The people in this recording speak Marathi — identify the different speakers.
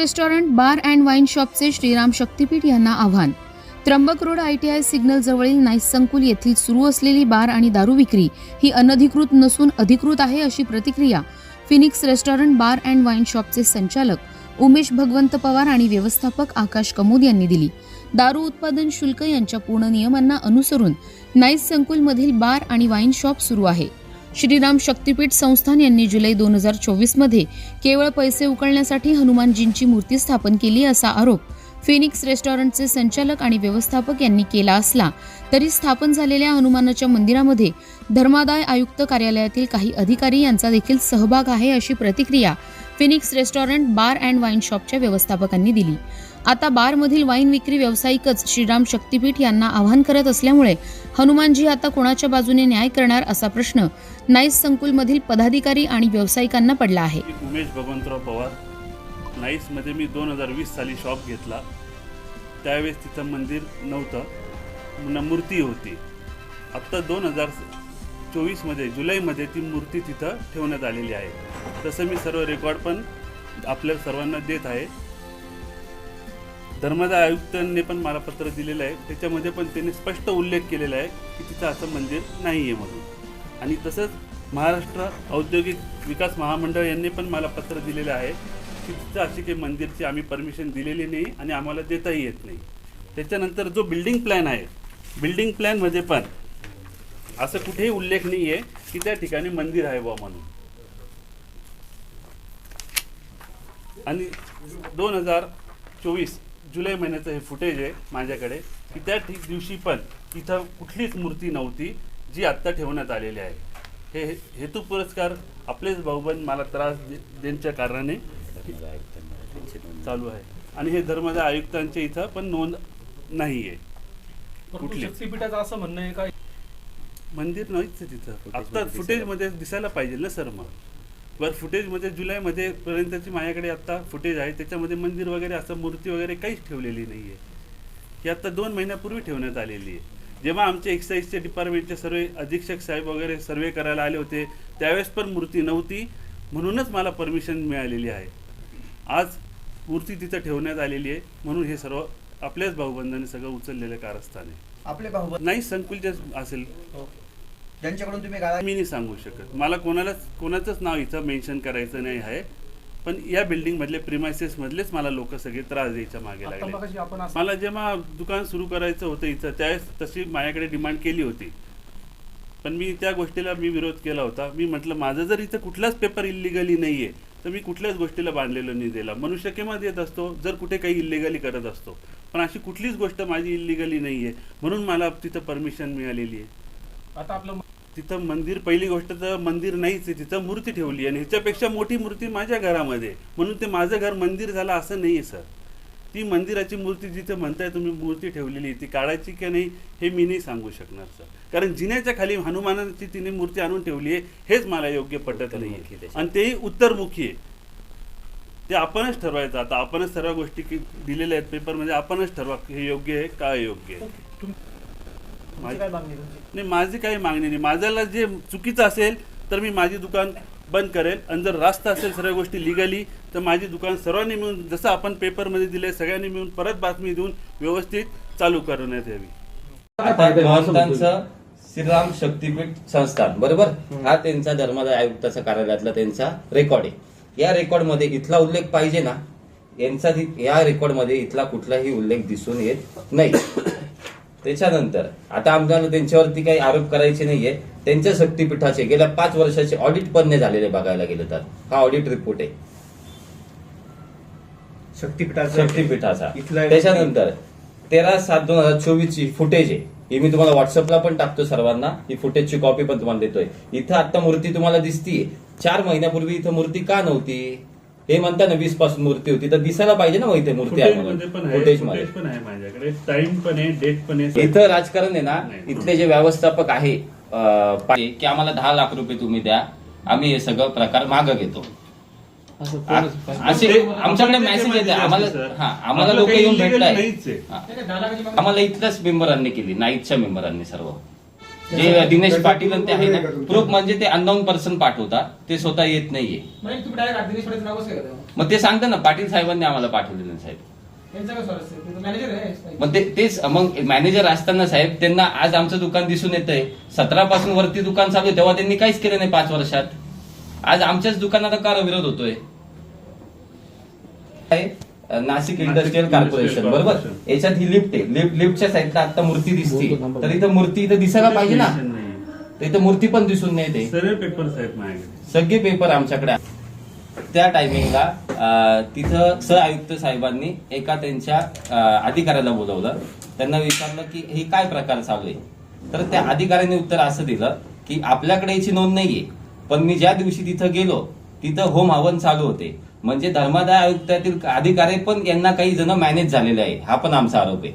Speaker 1: रेस्टॉरंट बार अँड वाईन शॉपचे श्रीराम शक्तीपीठ यांना आव्हान. त्र्यंबक रोड आयटीआय सिग्नल जवळील नाईस संकुल येथील सुरू असलेली बार आणि दारू विक्री ही अनधिकृत नसून अधिकृत आहे अशी प्रतिक्रिया Phoenix restaurant bar and wine शॉपचे संचालक उमेश भगवंत पवार आणि व्यवस्थापक आकाश कमोद यांनी दिली. दारू उत्पादन शुल्क यांच्या पूर्ण नियमांना अनुसरून नाईस संकुलमधील बार आणि वाईन शॉप सुरू आहे. श्रीराम शक्तीपीठ संस्थान यांनी जुलै दोन हजार चोवीसमध्ये केवळ पैसे उकळण्यासाठी हनुमानजींची मूर्ती स्थापन केली असा आरोप फिनिक्स रेस्टॉरंटचे संचालक आणि व्यवस्थापक यांनी केला असला तरी स्थापन झालेल्या हनुमानाच्या मंदिरामध्ये धर्मादाय आयुक्त कार्यालयातील काही अधिकारी यांचा देखील सहभाग आहे अशी प्रतिक्रिया Phoenix restaurant bar and wine शॉपच्या व्यवस्थापकांनी दिली. आता बारमधील वाईन विक्री व्यावसायिकच श्रीराम शक्तीपीठ यांना आवाहन करत असल्यामुळे हनुमानजी आता कोणाच्या बाजूने न्याय करणार असा प्रश्न नाईस संकुलमधील पदाधिकारी आणि व्यावसायिकांना पडला आहे.
Speaker 2: उमेश भगवंतराव पवार नाईसमध्ये मी दोन हजार वीस साली शॉप घेतला. त्यावेळेस तिथं मंदिर नव्हतं. न मूर्ती होती. आत्ता दोन हजार चोवीसमध्ये जुलैमध्ये ती मूर्ती तिथं ठेवण्यात आलेली आहे. तसं मी सर्व रेकॉर्ड पण आपल्या सर्वांना देत आहे. धर्मदाय आयुक्तांनी पण मला पत्र दिलेलं आहे. त्याच्यामध्ये पण त्यांनी स्पष्ट उल्लेख केलेला आहे की तिथं असं मंदिर नाही आहे म्हणून. आणि तसंच महाराष्ट्र औद्योगिक विकास महामंडळ यांनी पण मला पत्र दिलेलं आहे. की अशी काही मंदिरची आम्ही परमिशन दिलेली नाही आणि आम्हाला देताही येत नाही. त्याच्यानंतर जो बिल्डिंग प्लॅन आहे बिल्डिंग प्लॅनमध्ये पण असं कुठेही उल्लेख नाही आहे की त्या ठिकाणी मंदिर आहे बा म्हणून. आणि दोन हजार चोवीस जुलै महिन्याचं हे फुटेज आहे माझ्याकडे की त्या ठिक दिवशी पण इथं कुठलीच मूर्ती नव्हती जी आत्ता ठेवण्यात आलेली आहे. हे हेतू पुरस्कार आपलेच भाऊबंद मला त्रास दे देण्याच्या कारणाने चालू आहे. आणि हे धर्मदाय आयुक्तांच्या इथं पण नोंद नाही आहे कुठली?
Speaker 3: शक्तीपीठाचं असं म्हणणं आहे का?
Speaker 2: मंदिर नाहीच आहे तिथं. आत्ता फुटेजमध्ये दिसायला पाहिजे ना सर मग. वर फुटेजमध्ये जुलैमध्ये पर्यंतची माझ्याकडे आत्ता फुटेज आहे. त्याच्यामध्ये मंदिर वगैरे असं मूर्ती वगैरे काहीच ठेवलेली नाही आहे ही आत्ता दोन महिन्यापूर्वी ठेवण्यात आलेली आहे. जेव्हा आमचे एक्साईजचे डिपार्टमेंटचे सर्व अधीक्षक साहेब वगैरे सर्वे करायला आले होते त्यावेळेस पण मूर्ती नव्हती. म्हणूनच मला परमिशन मिळालेली आहे. आज मूर्ती तिथं ठेवण्यात आलेली आहे. म्हणून हे सर्व आपल्याच भाऊबंधाने सगळं उचललेलं कारस्थान आहे.
Speaker 4: आपले भाऊ
Speaker 2: नाही संकुलचे असेल.
Speaker 4: ज्यांच्याकडून तुम्ही गाळा
Speaker 2: मी नाही सांगू शकत. मला कोणालाच कोणाचंच नाव इथं मेन्शन करायचं नाही आहे. पण या बिल्डिंग मधले प्रिमायसेस मधलेच मला लोक सगळे त्रास द्यायच्या मागे लागले. मला जेव्हा दुकान सुरू करायचं होतं इथं त्यावेळेस तशी माझ्याकडे डिमांड केली होती. पण मी त्या गोष्टीला मी विरोध केला होता. मी म्हटलं माझं जर इथं कुठलाच पेपर इलिगली नाही आहे तर मी कुठल्याच गोष्टीला बांधलेलं नाही दिला मनुष्य केव्हा देत असतो? जर कुठे काही इलिगली करत असतो. पण अशी कुठलीच गोष्ट माझी इलिगली नाही आहे म्हणून मला तिथं परमिशन मिळालेली आहे.
Speaker 3: आता आपलं
Speaker 2: तिथं मंदिर पहिली गोष्ट तर मंदिर नाहीच आहे. तिथं मूर्ती ठेवली आणि ह्याच्यापेक्षा मोठी मूर्ती माझ्या घरामध्ये. म्हणून ते माझं घर मंदिर झालं असं नाही आहे सर. ती मंदिराची मूर्ती जिथे म्हणताय तुम्ही मूर्ती ठेवलेली आहे, ती काढायची की नाही हे मी नाही सांगू शकणार सर. कारण जिन्याच्या खाली हनुमानाची तिने मूर्ती आणून ठेवली आहे हेच मला योग्य पटत नाही आणि तेही उत्तरमुखी आहे. ते आपणच ठरवायचं आता आपणच सर्व गोष्टी की दिलेल्या आहेत पेपरमध्ये आपणच ठरवा हे योग्य आहे का अयोग्य आहे. नाही माझी काही मागणी नाही. माझ्याला जे चुकीचं असेल तर मी माझी दुकान बंद करेल. आणि जर रास्त असेल सर्व गोष्टी लिगली तर माझी दुकान सर्वांनी मिळून जसं आपण पेपरमध्ये दिले सगळ्यांनी मिळून परत बातमी देऊन व्यवस्थित चालू करण्यात यावी.
Speaker 5: महंतांचं श्रीराम शक्तीपीठ संस्थान बरोबर? हा त्यांचा धर्मादाय आयुक्ताचा कार्यालयातला त्यांचा रेकॉर्ड आहे. या रेकॉर्डमध्ये इथला उल्लेख पाहिजे ना? यांचा या रेकॉर्डमध्ये इथला कुठलाही उल्लेख दिसून येत नाही. त्याच्यानंतर आता आम्हाला त्यांच्यावरती काही आरोप करायचे नाहीये. त्यांच्या शक्तीपीठाचे गेल्या पाच वर्षाचे ऑडिट पण नाही झालेले बघायला गेलं तर. हा ऑडिट रिपोर्ट आहे.
Speaker 4: शक्तीपीठाचं
Speaker 5: शक्तीपीठाचा. त्याच्यानंतर तेरा सात दोन हजार चोवीस ची फुटेज आहे. ही मी तुम्हाला व्हॉट्सअपला पण टाकतो सर्वांना. ही फुटेजची कॉपी पण तुम्हाला देतोय. इथं आता मूर्ती तुम्हाला दिसतीये. चार महिन्यापूर्वी इथं मूर्ती का नव्हती? हे म्हणता ना वीसपासून मूर्ती होती. तर दिसायला पाहिजे ना मग इथे मूर्ती आहे.
Speaker 2: फुटेजमध्ये. पण माझ्याकडे. टाइम पण आहे डेट पण आहे.
Speaker 5: इथं राजकारण आहे ना. इथले जे व्यवस्थापक आहे की आम्हाला दहा लाख रुपये तुम्ही द्या आम्ही हे सगळं प्रकार मागं घेतो. असे आमच्याकडे मेसेज येते. आम्हाला हा आम्हाला लोक येऊन भेटताय
Speaker 2: नाहीच आहे.
Speaker 5: हा. आम्हाला इथल्याच मेंबरांनी केली नाईटच्या मेंबरांनी सर्व. जे दिनेश पाटील ते आहे ना प्रूफ म्हणजे ते अननोन पर्सन पाठवतात. ते स्वतः येत नाहीये.
Speaker 6: म्हणजे
Speaker 5: मग ते सांगता ना पाटील साहेबांनी आम्हाला पाठवलेलं साहेब. मग ते तेच मग मॅनेजर असताना साहेब त्यांना आज आमचं दुकान दिसून येत आहे सतरा पासून वरती दुकान चालू तेव्हा त्यांनी काहीच केलं नाही पाच वर्षात. आज आमच्याच दुकानाला का विरोध होतोय? नाशिक इंडस्ट्रियल कॉर्पोरेशन बरोबर. याच्यात ही लिफ्ट आहे. लिफ्ट लिफ्टच्या साईडला आता मूर्ती दिसते. तर इथं मूर्ती इथं दिसायला पाहिजे ना. तर इथं मूर्ती पण दिसून नाही ते
Speaker 2: सर्व पेपर
Speaker 5: सगळे पेपर आमच्याकडे. त्या टायमिंगला तिथं सह आयुक्त साहेबांनी एका त्यांच्या अधिकाऱ्याला बोलवलं. त्यांना विचारलं की हे काय प्रकार चालू आहे? तर त्या अधिकाऱ्याने उत्तर असं दिलं की आपल्याकडे याची नोंद नाहीये. पण मी ज्या दिवशी तिथं गेलो तिथं होम हवन चालू होते. म्हणजे धर्मादाय आयुक्तातील अधिकारी पण यांना काही जण मॅनेज झालेले आहे. हा पण आमचा आरोप आहे.